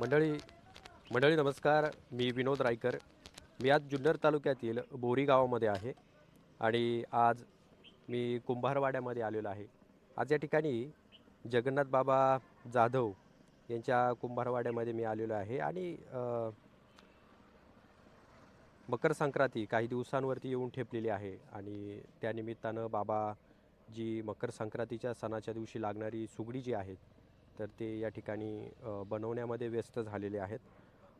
मंडळी मंडळी नमस्कार. मी विनोद रायकर. मी आज जुन्नर तालुक्यातील बोरी गावामध्ये आहे आणि आज मी कुंभारवाड्यामध्ये आलेलो आहे. आज या ठिकाणी जगन्नाथ बाबा जाधव यांच्या कुंभारवाड्यामध्ये मी आलेलो आहे आणि मकर संक्रांती काही दिवसांवरती येऊन ठेपलेली आहे आणि त्यानिमित्तानं बाबा जी मकर संक्रांतीच्या सणाच्या दिवशी लागणारी सुगडी जी आहेत तर ते या ठिकाणी बनवण्यामध्ये व्यस्त झालेले आहेत.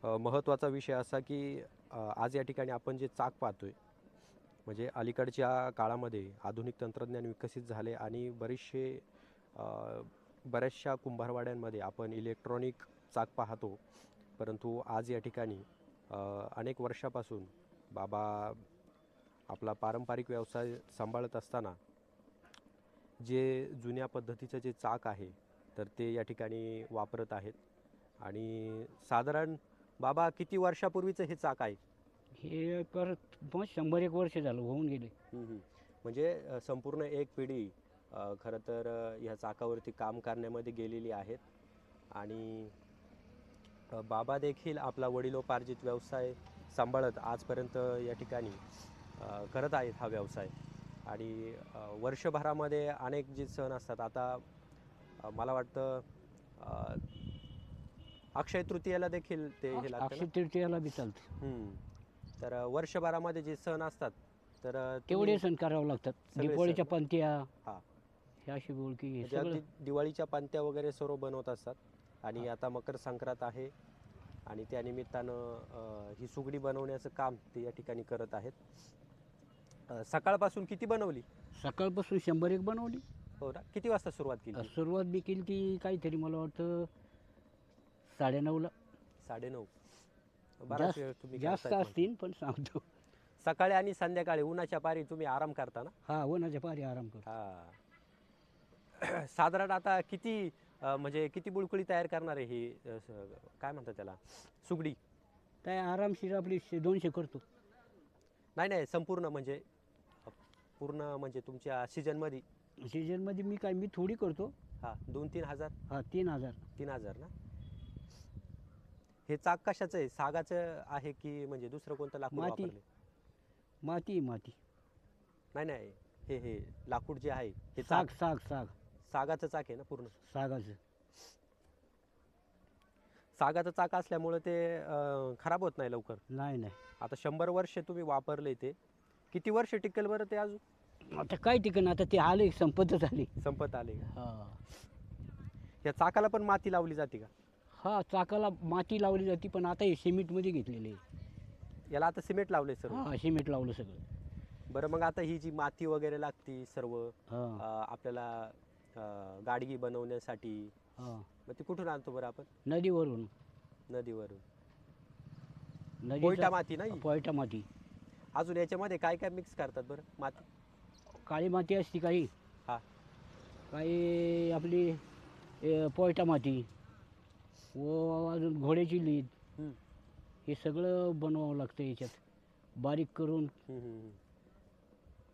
महत्त्वाचा विषय असा की आज या ठिकाणी आपण जे चाक पाहतो आहे म्हणजे अलीकडच्या काळामध्ये आधुनिक तंत्रज्ञान विकसित झाले आणि बरेचसे बऱ्याचशा कुंभारवाड्यांमध्ये आपण इलेक्ट्रॉनिक चाक पाहतो. परंतु आज या ठिकाणी अनेक वर्षापासून बाबा आपला पारंपरिक व्यवसाय सांभाळत असताना जे जुन्या पद्धतीचं जे चाक आहे तर ते या ठिकाणी वापरत आहेत. आणि साधारण बाबा किती वर्षापूर्वीचं हे चाक आहे? हे परत मग शंभर एक वर्ष झालं होऊन गेले. म्हणजे अ, संपूर्ण एक पिढी अ, खरं तर अ, ह्या चाकावरती काम करण्यामध्ये गेलेली आहेत. आणि अ, बाबा देखील आपला वडिलोपार्जित व्यवसाय सांभाळत आजपर्यंत या ठिकाणी अ, करत आहेत हा व्यवसाय. आणि अ, वर्षभरामध्ये अनेक जे सण असतात आता मला वाटतं अक्षय तृतीयेला देखील ते हे अक्षय? तृतीयाला बी चालते. हम्म. तर वर्षभरामध्ये जे सण असतात तर तेवढे सण करावं लागतात. सगळे दिवाळीच्या. पंत्या हा. अशी बोलकी हे म्हणजे सगळं. अगदी दिवाळीच्या पांत्या वगैरे सर्व बनवत असतात. आणि आता मकर संक्रांत आहे. आणि त्या निमित्तानं अ, ही सुगडी बनवण्याचं काम ते या ठिकाणी करत आहेत. अ, सकाळपासून किती बनवली? सकाळपासून शंभर एक बनवली. हो ना? किती वाजता सुरुवात केली? सुरुवात बी केली ती काहीतरी मला वाटतं साडेनऊला साडेनऊ. बराच वेळ जास्त तुम्ही जास्त करतायत. असतील पण सांगतो. सकाळी आणि संध्याकाळी उन्हाच्या पारी तुम्ही आराम करता ना? हा उन्हाच्या पारी आराम करतो. हा. साधारण आता किती अ, म्हणजे किती बुळकुळी तयार करणार आहे ही अ, स- काय म्हणतात त्याला? सुगडी. काय आरामशीर आपली शे- दोनशे करतो. नाही नाही संपूर्ण म्हणजे अ, पूर्ण म्हणजे तुमच्या सीजनमध्ये सीजनमध्ये मी काय मी थोडी करतो. हा दोन तीन हजार? हा तीन हजार. तीन हजार ना? हे चाक कशाचं आहे? सागाचं आहे की म्हणजे दुसरं कोणतं लाकूड माती. माती माती. नाही नाही हे हे लाकूड जे आहे हे साग चाक. साग साग सागाचं चाक आहे ना पूर्ण? सागाचं. सागाचं चाक असल्यामुळे ते अ, खराब होत नाही लवकर? नाही नाही. आता शंभर वर्ष तुम्ही वापरले ते. किती वर्ष टिकेल बरं ते अजून? आता काय ठिकाण आता ते आले संपतच आले संपत आले हा. या चाकाला पण माती लावली जाते का? हा चाकाला माती लावली जाते पण आता हे सिमेंटमध्ये घेतलेले. याला आता सिमेंट लावले सर्व? हा सिमेंट लावलं सगळं. बरं मग आता ही जी माती वगैरे लागती सर्व हा. आपल्याला अ, गाडगी बनवण्यासाठी हा. मग ती कुठून आणतो बरं आपण? नदीवरून. नदीवरून. नदीचा- पोयटा माती नाही पोयटा माती. अजून याच्यामध्ये काय काय मिक्स करतात बरं माती? काळी माती असते काही. हा. काही आपली ए, पोयटा माती व अजून घोड्याची लीद हम्म, हे सगळं बनवावं लागतं याच्यात. बारीक करून हम्म, हम्म, हम्म.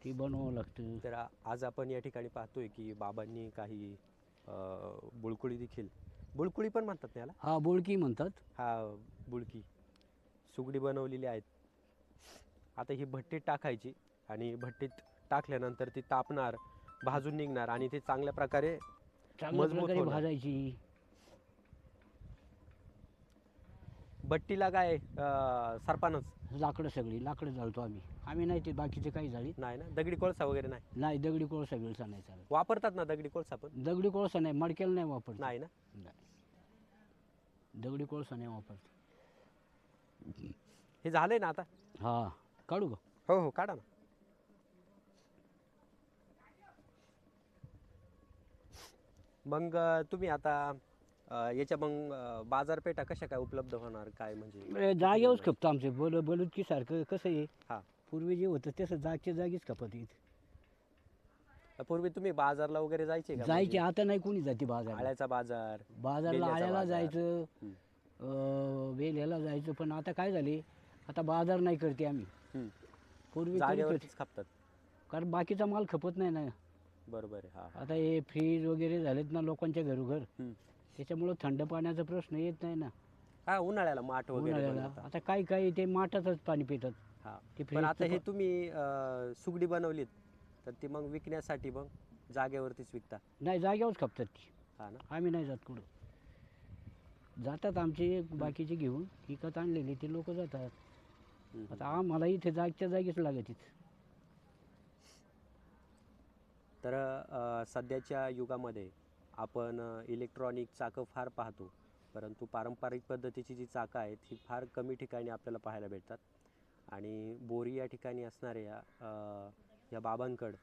ते बनवावं लागतं. तर आ- आज आपण या ठिकाणी पाहतोय की बाबांनी काही अ, बुळकुळी देखील बुळकुळी पण म्हणतात ना याला? हा बोळकी म्हणतात. हा बुळकी. सुगडी बनवलेली आहेत. आता ही भट्टीत टाकायची आणि भट्टीत टाकल्यानंतर ती तापणार भाजून निघणार आणि ते चांगल्या प्रकारे चांगल्या मजबूत प्रकारे होणार. भाजायची. भट्टीला काय अ, सरपानच? लाकडं सगळी लाकडं जाळतो आम्ही. आम्ही नाही ते बाकीचे काही जाळीत. नाही ना? दगडी कोळसा वगैरे नाही? नाही दगडी कोळसा बिळसा नाही चालत. वापरतात ना दगडी कोळसा पण? दगडी कोळसा नाही मडक्याला नाही वापरत. नाही ना? नाही. दगडी कोळसा नाही वापरत. हे झालंय ना आता? हा. काढू का? हो हो काढा ना. मग अ, तुम्ही आता अ, याच्या मग अ, बाजारपेठा कशा काय उपलब्ध होणार? काय म्हणजे? जागेवरच खपतं आमचे. बल बलुतकी सारखं कसं आहे? हा. पूर्वी जे होतं तसं जागच्या जागीच खपत येत पूर्वी तुम्ही बाजारला वगैरे जायचे का? जायचे. म्हणजे आता नाही कोणी जाते बाजार आळ्याचा बाजार बाजारला बेल्याचा आळ्याला बाजार. जायचं हम्म, अं, वेल्याला जायचं. पण आता काय झाले? आता बाजार नाही करते आम्ही. हम्म. पूर्वी जागेवरतीच. खपतात. कारण बाकीचा माल खपत नाही ना. बरोबर आहे. हा आता हे फ्रीज वगैरे झालेत ना लोकांच्या घरोघर हम्म. त्याच्यामुळं थंड पाण्याचा प्रश्न येत नाही ना. हा उन्हाळ्याला माठ वगैरे उन्हाळ्याला. आता काही काही ते माठातच पाणी पितात. हा. ते पण आता हे तुम्ही अं, सुगडी बनवलीत तर ती मग विकण्यासाठी मग जागेवरतीच विकता. नाही जाग्यावरच खपतात ती. हा ना? आम्ही नाही जात कुठं. जातात आमचे बाकीचे घेऊन विकत आणलेले ते लोक जातात. हम्म. आता आम्हाला इथे जागच्या जागीच लागत तर सध्याच्या युगामध्ये आपण इलेक्ट्रॉनिक चाकं फार पाहतो. परंतु पारंपरिक पद्धतीची जी चाकं आहेत ही फार कमी ठिकाणी आपल्याला पाहायला भेटतात आणि बोरी या ठिकाणी असणाऱ्या या बाबांकड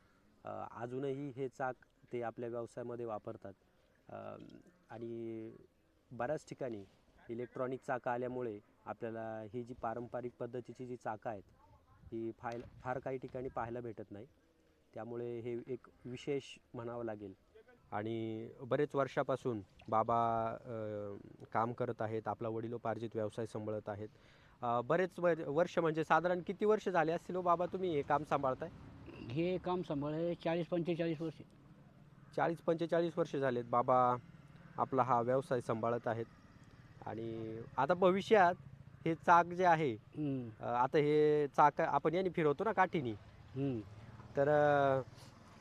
अजूनही हे चाक ते आपल्या व्यवसायामध्ये वापरतात. आणि बऱ्याच ठिकाणी इलेक्ट्रॉनिक चाकं आल्यामुळे आपल्याला ही जी पारंपरिक पद्धतीची जी चाकं आहेत ही फाय फार काही ठिकाणी पाहायला भेटत नाही. त्यामुळे हे एक विशेष म्हणावं लागेल. आणि बरेच वर्षापासून बाबा काम करत आहेत आपला वडिलोपार्जित व्यवसाय सांभाळत आहेत. बरेच वर वर्ष म्हणजे साधारण किती वर्ष झाले असतील हो बाबा तुम्ही हे काम सांभाळताय? हे काम सांभाळे चाळीस पंचेचाळीस वर्ष. चाळीस पंचेचाळीस वर्ष झालेत बाबा आपला हा व्यवसाय सांभाळत आहेत. आणि आता भविष्यात हे चाक जे आहे आता हे चाक आपण याने फिरवतो ना काठीनी. तर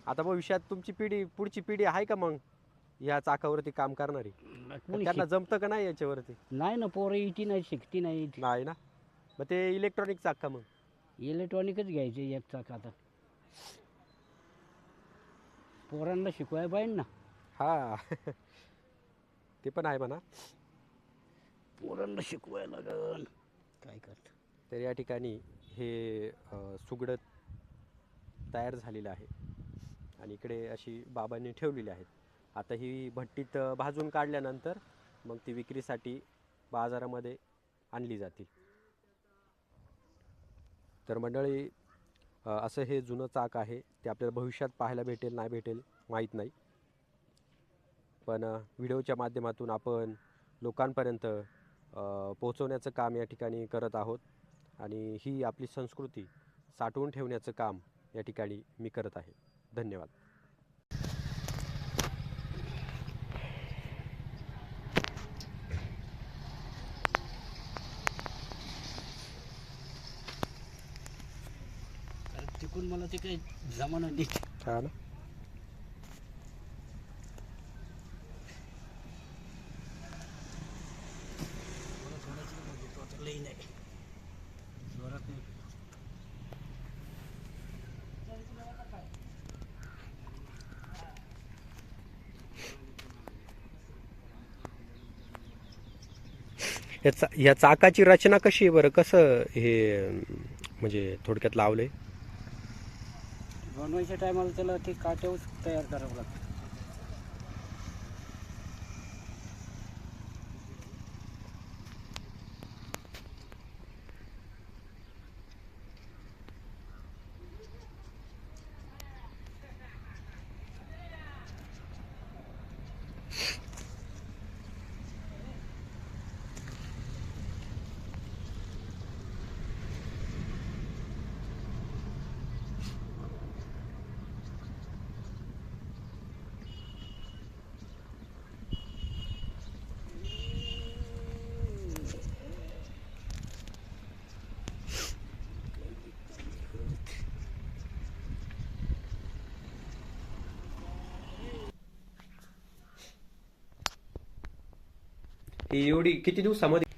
आता भविष्यात तुमची पिढी पुढची पिढी आहे का मग या चाकावरती काम करणारी? कोणी त्यांना जमतं का नाही याच्यावरती? नाही ना पोरं इथे नाही शिकती नाही नाही ना? मग ते इलेक्ट्रॉनिक चाक का मग? इलेक्ट्रॉनिकच घ्यायचे एक चाक आता. पोरांना शिकवायला पाहिजे ना. हा. ते पण आहे म्हणा. पोरांना शिकवायला लागल काय करत? तर या ठिकाणी हे अ, सुगडं तयार झालेलं आहे. आणि इकडे अशी बाबांनी ठेवलेली आहेत. आता ही भट्टीत भाजून काढल्यानंतर मग ती विक्रीसाठी बाजारामध्ये आणली जातील. तर मंडळी असं हे जुनं चाक आहे. ते आपल्याला भविष्यात पाहायला भेटेल नाही भेटेल माहीत नाही. पण व्हिडिओच्या माध्यमातून आपण लोकांपर्यंत पोचवण्याचं पोहोचवण्याचं काम या ठिकाणी करत आहोत. आणि ही आपली संस्कृती साठवून ठेवण्याचं काम या ठिकाणी मी करत आहे. धन्यवाद. तिकून मला ते काही जमाना नाही. हा ना थोडं थोडंच बघितलं होतं, लई नाही जोरात नाही या चा या चाकाची रचना कशी आहे बरं? कसं हे म्हणजे थोडक्यात लावलं आहे बनवायच्या टायमाला त्याला ते काट्यावर तयार करावं लागतं. ही एवढी किती दिवसामध्ये